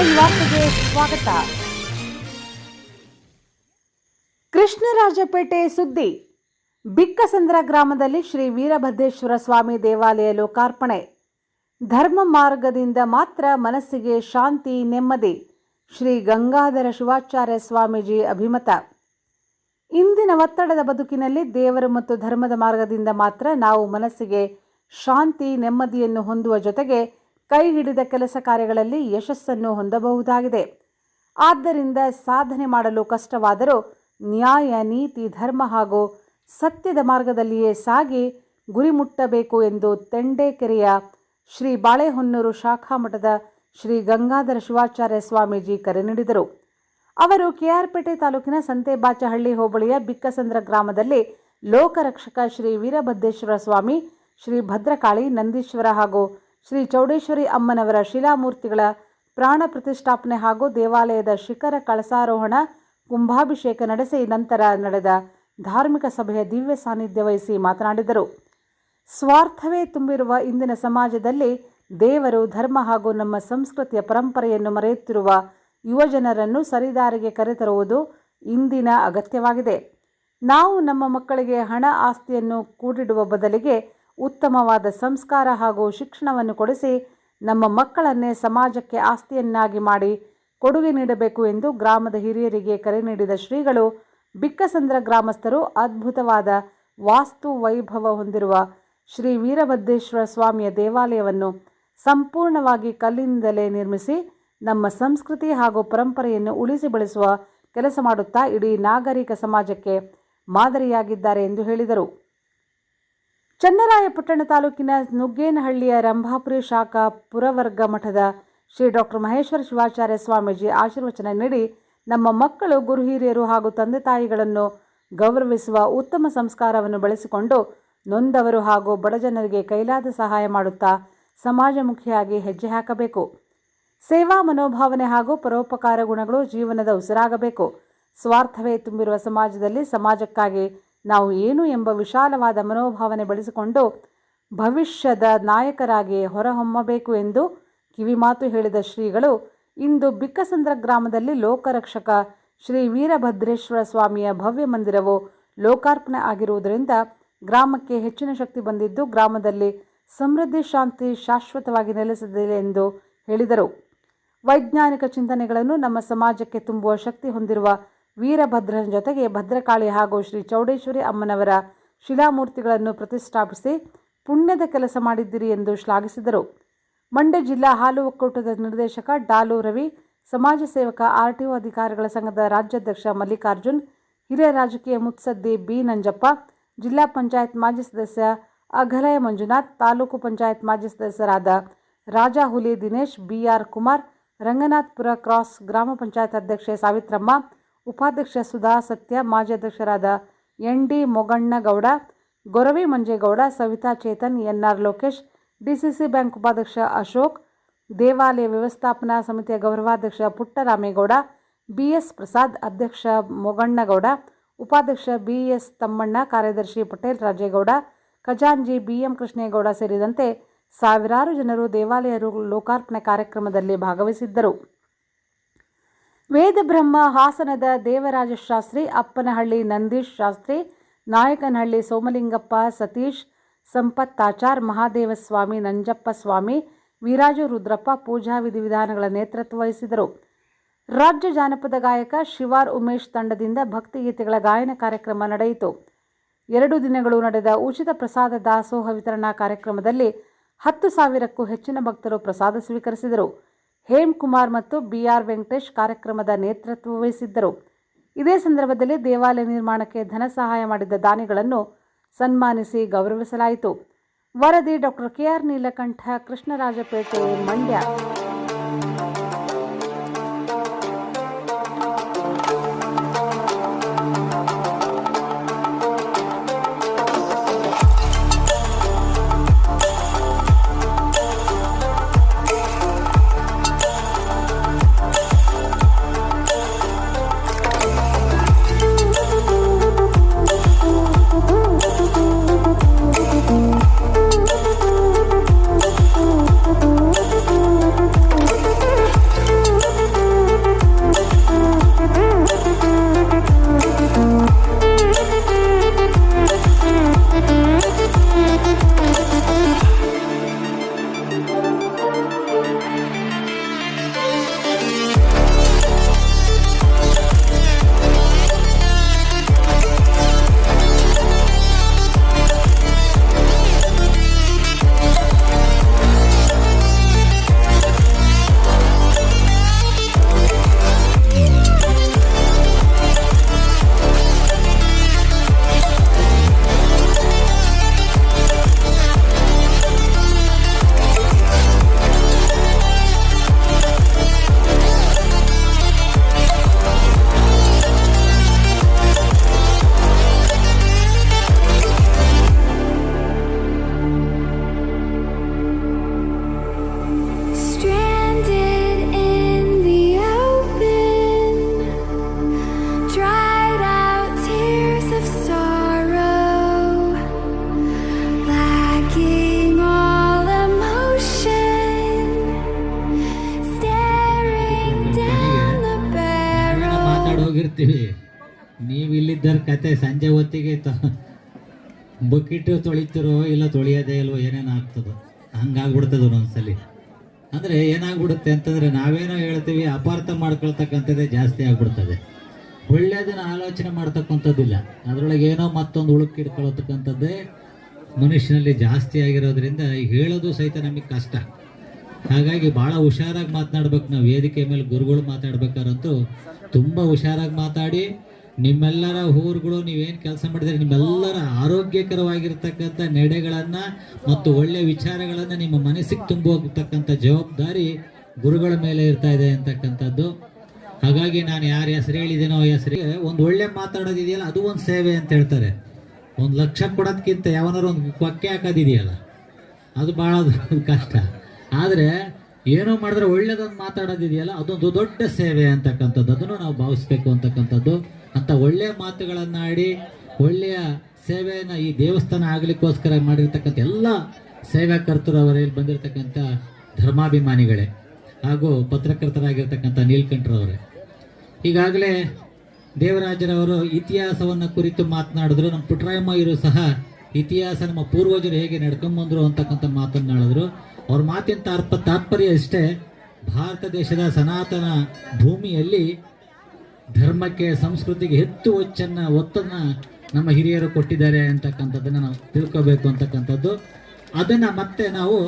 ಸ್ವಾಗತ. ಕೃಷ್ಣರಾಜಪೇಟೆ ಸುದ್ದಿ. ಬಿಕ್ಕಸಂದ್ರ ಗ್ರಾಮದಲ್ಲಿ ಶ್ರೀ ವೀರಭದ್ರೇಶ್ವರ ಸ್ವಾಮಿ ದೇವಾಲಯ ಲೋಕಾರ್ಪಣೆ. ಧರ್ಮ ಮಾರ್ಗದಿಂದ ಮಾತ್ರ ಮನಸ್ಸಿಗೆ ಶಾಂತಿ, ನೆಮ್ಮದಿ. ಶ್ರೀ ಗಂಗಾಧರ ಶಿವಾಚಾರ್ಯ ಸ್ವಾಮೀಜಿ ಅಭಿಮತ. ಇಂದಿನ ಒತ್ತಡದ ಬದುಕಿನಲ್ಲಿ ದೇವರು ಮತ್ತು ಧರ್ಮದ ಮಾರ್ಗದಿಂದ ಮಾತ್ರ ನಾವು ಮನಸ್ಸಿಗೆ ಶಾಂತಿ, ನೆಮ್ಮದಿಯನ್ನು ಹೊಂದುವ ಜೊತೆಗೆ ಕೈ ಹಿಡಿದ ಕೆಲಸ ಕಾರ್ಯಗಳಲ್ಲಿ ಯಶಸ್ಸನ್ನು ಹೊಂದಬಹುದಾಗಿದೆ. ಆದ್ದರಿಂದ ಸಾಧನೆ ಮಾಡಲು ಕಷ್ಟವಾದರೂ ನ್ಯಾಯ, ನೀತಿ, ಧರ್ಮ ಹಾಗೂ ಸತ್ಯದ ಮಾರ್ಗದಲ್ಲಿಯೇ ಸಾಗಿ ಗುರಿ ಮುಟ್ಟಬೇಕು ಎಂದು ತೆಂಡೇಕೆರೆಯ ಶ್ರೀ ಬಾಳೆಹೊನ್ನೂರು ಶಾಖಾ ಮಠದ ಶ್ರೀ ಗಂಗಾಧರ ಶಿವಾಚಾರ್ಯ ಸ್ವಾಮೀಜಿ ಕರೆ ನೀಡಿದರು. ಅವರು ಕೆಆರ್ಪೇಟೆ ತಾಲೂಕಿನ ಸಂತೆಬಾಚಹಳ್ಳಿ ಹೋಬಳಿಯ ಬಿಕ್ಕಸಂದ್ರ ಗ್ರಾಮದಲ್ಲಿ ಲೋಕರಕ್ಷಕ ಶ್ರೀ ವೀರಭದ್ರೇಶ್ವರ ಸ್ವಾಮಿ, ಶ್ರೀ ಭದ್ರಕಾಳಿ ನಂದೀಶ್ವರ ಹಾಗೂ ಶ್ರೀ ಚೌಡೇಶ್ವರಿ ಅಮ್ಮನವರ ಶಿಲಾಮೂರ್ತಿಗಳ ಪ್ರಾಣ ಪ್ರತಿಷ್ಠಾಪನೆ ಹಾಗೂ ದೇವಾಲಯದ ಶಿಖರ ಕಳಸಾರೋಹಣ, ಕುಂಭಾಭಿಷೇಕ ನಡೆಸಿ ನಂತರ ನಡೆದ ಧಾರ್ಮಿಕ ಸಭೆಯ ದಿವ್ಯ ಸಾನ್ನಿಧ್ಯ ವಹಿಸಿ ಮಾತನಾಡಿದರು. ಸ್ವಾರ್ಥವೇ ತುಂಬಿರುವ ಇಂದಿನ ಸಮಾಜದಲ್ಲಿ ದೇವರು ಧರ್ಮ ಹಾಗೂ ನಮ್ಮ ಸಂಸ್ಕೃತಿಯ ಪರಂಪರೆಯನ್ನು ಮರೆಯುತ್ತಿರುವ ಯುವಜನರನ್ನು ಸರಿದಾರಿಗೆ ಕರೆತರುವುದು ಇಂದಿನ ಅಗತ್ಯವಾಗಿದೆ. ನಾವು ನಮ್ಮ ಮಕ್ಕಳಿಗೆ ಹಣ ಆಸ್ತಿಯನ್ನು ಕೂಡಿಡುವ ಬದಲಿಗೆ ಉತ್ತಮವಾದ ಸಂಸ್ಕಾರ ಹಾಗೂ ಶಿಕ್ಷಣವನ್ನು ಕೊಡಿಸಿ ನಮ್ಮ ಮಕ್ಕಳನ್ನೇ ಸಮಾಜಕ್ಕೆ ಆಸ್ತಿಯನ್ನಾಗಿ ಮಾಡಿ ಕೊಡುಗೆ ನೀಡಬೇಕು ಎಂದು ಗ್ರಾಮದ ಹಿರಿಯರಿಗೆ ಕರೆ ನೀಡಿದ ಶ್ರೀಗಳು, ಬಿಕ್ಕಸಂದ್ರ ಗ್ರಾಮಸ್ಥರು ಅದ್ಭುತವಾದ ವಾಸ್ತು ವೈಭವ ಹೊಂದಿರುವ ಶ್ರೀ ವೀರಭದ್ರೇಶ್ವರ ಸ್ವಾಮಿಯ ದೇವಾಲಯವನ್ನು ಸಂಪೂರ್ಣವಾಗಿ ಕಲ್ಲಿನಿಂದಲೇ ನಿರ್ಮಿಸಿ ನಮ್ಮ ಸಂಸ್ಕೃತಿ ಹಾಗೂ ಪರಂಪರೆಯನ್ನು ಉಳಿಸಿ ಬೆಳೆಸುವ ಕೆಲಸ ಮಾಡುತ್ತಾ ಇಡೀ ನಾಗರಿಕ ಸಮಾಜಕ್ಕೆ ಮಾದರಿಯಾಗಿದ್ದಾರೆ ಎಂದು ಹೇಳಿದರು. ಚನ್ನರಾಯಪಟ್ಟಣ ತಾಲೂಕಿನ ನುಗ್ಗೇನಹಳ್ಳಿಯ ರಂಭಾಪುರಿ ಶಾಖಾ ಪುರವರ್ಗ ಮಠದ ಶ್ರೀ ಡಾಕ್ಟರ್ ಮಹೇಶ್ವರ ಶಿವಾಚಾರ್ಯ ಸ್ವಾಮೀಜಿ ಆಶೀರ್ವಚನ ನೀಡಿ ನಮ್ಮ ಮಕ್ಕಳು ಗುರು ಹಿರಿಯರು ಹಾಗೂ ತಂದೆ ತಾಯಿಗಳನ್ನು ಗೌರವಿಸುವ ಉತ್ತಮ ಸಂಸ್ಕಾರವನ್ನು ಬೆಳೆಸಿಕೊಂಡು ನೊಂದವರು ಹಾಗೂ ಬಡಜನರಿಗೆ ಕೈಲಾದ ಸಹಾಯ ಮಾಡುತ್ತಾ ಸಮಾಜಮುಖಿಯಾಗಿ ಹೆಜ್ಜೆ ಹಾಕಬೇಕು. ಸೇವಾ ಮನೋಭಾವನೆ ಹಾಗೂ ಪರೋಪಕಾರ ಗುಣಗಳು ಜೀವನದ ಉಸಿರಾಗಬೇಕು. ಸ್ವಾರ್ಥವೇ ತುಂಬಿರುವ ಸಮಾಜದಲ್ಲಿ ಸಮಾಜಕ್ಕಾಗಿ ನಾವು ಏನು ಎಂಬ ವಿಶಾಲವಾದ ಮನೋಭಾವನೆ ಬೆಳೆಸಿಕೊಂಡು ಭವಿಷ್ಯದ ನಾಯಕರಾಗಿ ಹೊರಹೊಮ್ಮಬೇಕು ಎಂದು ಕಿವಿಮಾತು ಹೇಳಿದ ಶ್ರೀಗಳು, ಇಂದು ಬಿಕ್ಕಸಂದ್ರ ಗ್ರಾಮದಲ್ಲಿ ಲೋಕರಕ್ಷಕ ಶ್ರೀ ವೀರಭದ್ರೇಶ್ವರ ಸ್ವಾಮಿಯ ಭವ್ಯ ಮಂದಿರವು ಲೋಕಾರ್ಪಣೆ ಆಗಿರುವುದರಿಂದ ಗ್ರಾಮಕ್ಕೆ ಹೆಚ್ಚಿನ ಶಕ್ತಿ ಬಂದಿದ್ದು ಗ್ರಾಮದಲ್ಲಿ ಸಮೃದ್ಧಿ, ಶಾಂತಿ ಶಾಶ್ವತವಾಗಿ ನೆಲೆಸಿದೆ ಎಂದು ಹೇಳಿದರು. ವೈಜ್ಞಾನಿಕ ಚಿಂತನೆಗಳನ್ನು ನಮ್ಮ ಸಮಾಜಕ್ಕೆ ತುಂಬುವ ಶಕ್ತಿ ಹೊಂದಿರುವ ವೀರಭದ್ರನ ಜೊತೆಗೆ ಭದ್ರಕಾಳಿ ಹಾಗೂ ಶ್ರೀ ಚೌಡೇಶ್ವರಿ ಅಮ್ಮನವರ ಶಿಲಾಮೂರ್ತಿಗಳನ್ನು ಪ್ರತಿಷ್ಠಾಪಿಸಿ ಪುಣ್ಯದ ಕೆಲಸ ಮಾಡಿದ್ದೀರಿ ಎಂದು ಶ್ಲಾಘಿಸಿದರು. ಮಂಡ್ಯ ಜಿಲ್ಲಾ ಹಾಲು ಒಕ್ಕೂಟದ ನಿರ್ದೇಶಕ ಡಾಲು ರವಿ, ಸಮಾಜ ಸೇವಕ ಆರ್ಟಿಒ ಅಧಿಕಾರಿಗಳ ಸಂಘದ ರಾಜ್ಯಾಧ್ಯಕ್ಷ ಮಲ್ಲಿಕಾರ್ಜುನ್, ಹಿರಿಯ ರಾಜಕೀಯ ಮುತ್ಸದ್ದಿ ಬಿ ನಂಜಪ್ಪ, ಜಿಲ್ಲಾ ಪಂಚಾಯತ್ ಮಾಜಿ ಸದಸ್ಯ ಅಘಲಯ ಮಂಜುನಾಥ್, ತಾಲೂಕು ಪಂಚಾಯತ್ ಮಾಜಿ ಸದಸ್ಯರಾದ Raja Huli Dinesh B R Kumar, Ranganathpura cross ಗ್ರಾಮ ಪಂಚಾಯತ್ ಅಧ್ಯಕ್ಷೆ ಸಾವಿತ್ರಮ್ಮ ಉಪಾಧ್ಯಕ್ಷ ಸುಧಾ ಸತ್ಯ, ಮಾಜಿ ಅಧ್ಯಕ್ಷರಾದ N D Mogannagowda, Goravi Manjegowda, Savitha Chethan, N R Lokesh DCC bank ಉಪಾಧ್ಯಕ್ಷ ಅಶೋಕ್, ದೇವಾಲಯ ವ್ಯವಸ್ಥಾಪನಾ ಸಮಿತಿಯ ಗೌರವಾಧ್ಯಕ್ಷ ಪುಟ್ಟರಾಮೇಗೌಡ, ಬಿ ಎಸ್ ಪ್ರಸಾದ್, ಅಧ್ಯಕ್ಷ ಮೊಗಣ್ಣಗೌಡ, ಉಪಾಧ್ಯಕ್ಷ ಬಿ ಎಸ್ ತಮ್ಮಣ್ಣ, ಕಾರ್ಯದರ್ಶಿ ಪಟೇಲ್ ರಾಜೇಗೌಡ, ಖಜಾಂಜಿ ಬಿ ಎಂ ಕೃಷ್ಣೇಗೌಡ ಸೇರಿದಂತೆ ಸಾವಿರಾರು ಜನರು ದೇವಾಲಯ ಲೋಕಾರ್ಪಣೆ ಕಾರ್ಯಕ್ರಮದಲ್ಲಿ ಭಾಗವಹಿಸಿದ್ದರು. ವೇದಬ್ರಹ್ಮ ಹಾಸನದ ದೇವರಾಜ ಶಾಸ್ತ್ರಿ ಅಪ್ಪನಹಳ್ಳಿ ನಂದೀಶ್ ಶಾಸ್ತ್ರಿ ನಾಯಕನಹಳ್ಳಿ ಸೋಮಲಿಂಗಪ್ಪ ಸತೀಶ್, ಸಂಪತ್ತಾಚಾರ್ ಮಹಾದೇವಸ್ವಾಮಿ ನಂಜಪ್ಪ ಸ್ವಾಮಿ, ವೀರಾಜು ರುದ್ರಪ್ಪ ಪೂಜಾ ವಿಧಿವಿಧಾನಗಳ ನೇತೃತ್ವ ವಹಿಸಿದರು. ರಾಜ್ಯ ಜಾನಪದ ಗಾಯಕ ಶಿವಾರ್ ಉಮೇಶ್ ತಂಡದಿಂದ ಭಕ್ತಿಗೀತೆಗಳ ಗಾಯನ ಕಾರ್ಯಕ್ರಮ ನಡೆಯಿತು. ಎರಡು ದಿನಗಳು ನಡೆದ ಉಚಿತ ಪ್ರಸಾದ ದಾಸೋಹ ವಿತರಣಾ ಕಾರ್ಯಕ್ರಮದಲ್ಲಿ ಹತ್ತು ಸಾವಿರಕ್ಕೂ ಹೆಚ್ಚಿನ ಭಕ್ತರು ಪ್ರಸಾದ ಸ್ವೀಕರಿಸಿದರು. ಹೇಮ್ ಕುಮಾರ್ ಮತ್ತು ಬಿಆರ್ ವೆಂಕಟೇಶ್ ಕಾರ್ಯಕ್ರಮದ ನೇತೃತ್ವ ವಹಿಸಿದ್ದರು. ಇದೇ ಸಂದರ್ಭದಲ್ಲಿ ದೇವಾಲಯ ನಿರ್ಮಾಣಕ್ಕೆ ಧನ ಸಹಾಯ ಮಾಡಿದ ದಾನಿಗಳನ್ನು ಸನ್ಮಾನಿಸಿ ಗೌರವಿಸಲಾಯಿತು. ವರದಿ doctor K R Neelakantha, Krishnarajapete, Mandya. Bucket ತೊಳಿತಿರೋ ಇಲ್ಲ ತೊಳಿಯೋದೇ ಇಲ್ವೋ ಏನೇನು ಆಗ್ತದೋ, ಹಂಗಾಗ್ಬಿಡ್ತದ ಒಂದ್ಸಲಿ ಅಂದರೆ ಏನಾಗ್ಬಿಡುತ್ತೆ ಅಂತಂದರೆ ನಾವೇನೋ ಹೇಳ್ತೀವಿ, ಅಪಾರ್ಥ ಮಾಡ್ಕೊಳ್ತಕ್ಕಂಥದ್ದೇ ಜಾಸ್ತಿ ಆಗ್ಬಿಡ್ತದೆ. ಒಳ್ಳೆಯದನ್ನ ಆಲೋಚನೆ ಮಾಡ್ತಕ್ಕಂಥದ್ದಿಲ್ಲ. ಅದರೊಳಗೆ ಏನೋ ಮತ್ತೊಂದು ಉಳುಕಿಡ್ಕೊಳ್ತಕ್ಕಂಥದ್ದೇ ಮನುಷ್ಯನಲ್ಲಿ ಜಾಸ್ತಿ ಆಗಿರೋದ್ರಿಂದ ಹೇಳೋದು ಸಹಿತ ನಮಗೆ ಕಷ್ಟ. ಹಾಗಾಗಿ ಭಾಳ ಹುಷಾರಾಗಿ ಮಾತನಾಡ್ಬೇಕು ನಾವು. ವೇದಿಕೆ ಮೇಲೆ ಗುರುಗಳು ಮಾತಾಡ್ಬೇಕಾರಂತೂ ತುಂಬ ಹುಷಾರಾಗಿ ಮಾತಾಡಿ ನಿಮ್ಮೆಲ್ಲರ ಊರುಗಳು ನೀವೇನು ಕೆಲಸ ಮಾಡಿದ್ರೆ, ನಿಮ್ಮೆಲ್ಲರ ಆರೋಗ್ಯಕರವಾಗಿರ್ತಕ್ಕಂಥ ನೆಡೆಗಳನ್ನು ಮತ್ತು ಒಳ್ಳೆಯ ವಿಚಾರಗಳನ್ನು ನಿಮ್ಮ ಮನಸ್ಸಿಗೆ ತುಂಬೋಗ್ತಕ್ಕಂಥ ಜವಾಬ್ದಾರಿ ಗುರುಗಳ ಮೇಲೆ ಇರ್ತಾ ಇದೆ ಅಂತಕ್ಕಂಥದ್ದು. ಹಾಗಾಗಿ ನಾನು ಯಾರ ಹೆಸರು ಹೇಳಿದ್ದೇನೋ ಹೆಸರಿಗೆ ಒಂದು ಒಳ್ಳೆ ಮಾತಾಡೋದಿದೆಯಲ್ಲ, ಅದು ಒಂದು ಸೇವೆ ಅಂತ ಹೇಳ್ತಾರೆ. ಒಂದು ಲಕ್ಷ ಕೊಡೋದಕ್ಕಿಂತ ಯಾವನಾರು ಒಂದು ಕೊಕ್ಕೆ ಹಾಕೋದಿದೆಯಲ್ಲ. ಅದು ಭಾಳ ಕಷ್ಟ. ಆದರೆ ಏನೋ ಮಾಡಿದ್ರೆ ಒಳ್ಳೇದೊಂದು ಮಾತಾಡೋದಿದೆಯಲ್ಲ, ಅದೊಂದು ದೊಡ್ಡ ಸೇವೆ ಅಂತಕ್ಕಂಥದ್ದು. ಅದನ್ನು ನಾವು ಭಾವಿಸ್ಬೇಕು ಅಂತಕ್ಕಂಥದ್ದು. ಅಂತ ಒಳ್ಳೆಯ ಮಾತುಗಳನ್ನಾಡಿ, ಒಳ್ಳೆಯ ಸೇವೆಯನ್ನು ಈ ದೇವಸ್ಥಾನ ಆಗಲಿಕ್ಕೋಸ್ಕರ ಮಾಡಿರ್ತಕ್ಕಂಥ ಎಲ್ಲ ಸೇವಾಕರ್ತರು ಅವರಲ್ಲಿ ಬಂದಿರತಕ್ಕಂಥ ಧರ್ಮಾಭಿಮಾನಿಗಳೇ, ಹಾಗೂ ಪತ್ರಕರ್ತರಾಗಿರ್ತಕ್ಕಂಥ ನೀಲ್ಕಂಠರವರೇ ಈಗಾಗಲೇ ದೇವರಾಜರವರು ಇತಿಹಾಸವನ್ನು ಕುರಿತು ಮಾತನಾಡಿದ್ರು, ನಮ್ಮ ಪುಟ್ಟರಾಯಮ್ಮ ಇವರು ಸಹ ಇತಿಹಾಸ ನಮ್ಮ ಪೂರ್ವಜರು ಹೇಗೆ ನಡ್ಕೊಂಬಂದ್ರು ಅಂತಕ್ಕಂಥ ಮಾತನ್ನಾಡಿದ್ರು ಅವ್ರ ಮಾತಿನ ತಾರ್ಪ ತಾತ್ಪರ್ಯ ಇಷ್ಟೇ. ಭಾರತ ದೇಶದ ಸನಾತನ ಭೂಮಿಯಲ್ಲಿ ಧರ್ಮಕ್ಕೆ, ಸಂಸ್ಕೃತಿಗೆ ಹೆಚ್ಚು ಒಚ್ಚನ್ನ, ಒತ್ತನ್ನ ನಮ್ಮ ಹಿರಿಯರು ಕೊಟ್ಟಿದ್ದಾರೆ ಅಂತಕ್ಕಂಥದ್ದನ್ನ ನಾವು ತಿಳ್ಕೋಬೇಕು ಅಂತಕ್ಕಂಥದ್ದು. ಅದನ್ನ ಮತ್ತೆ ನಾವು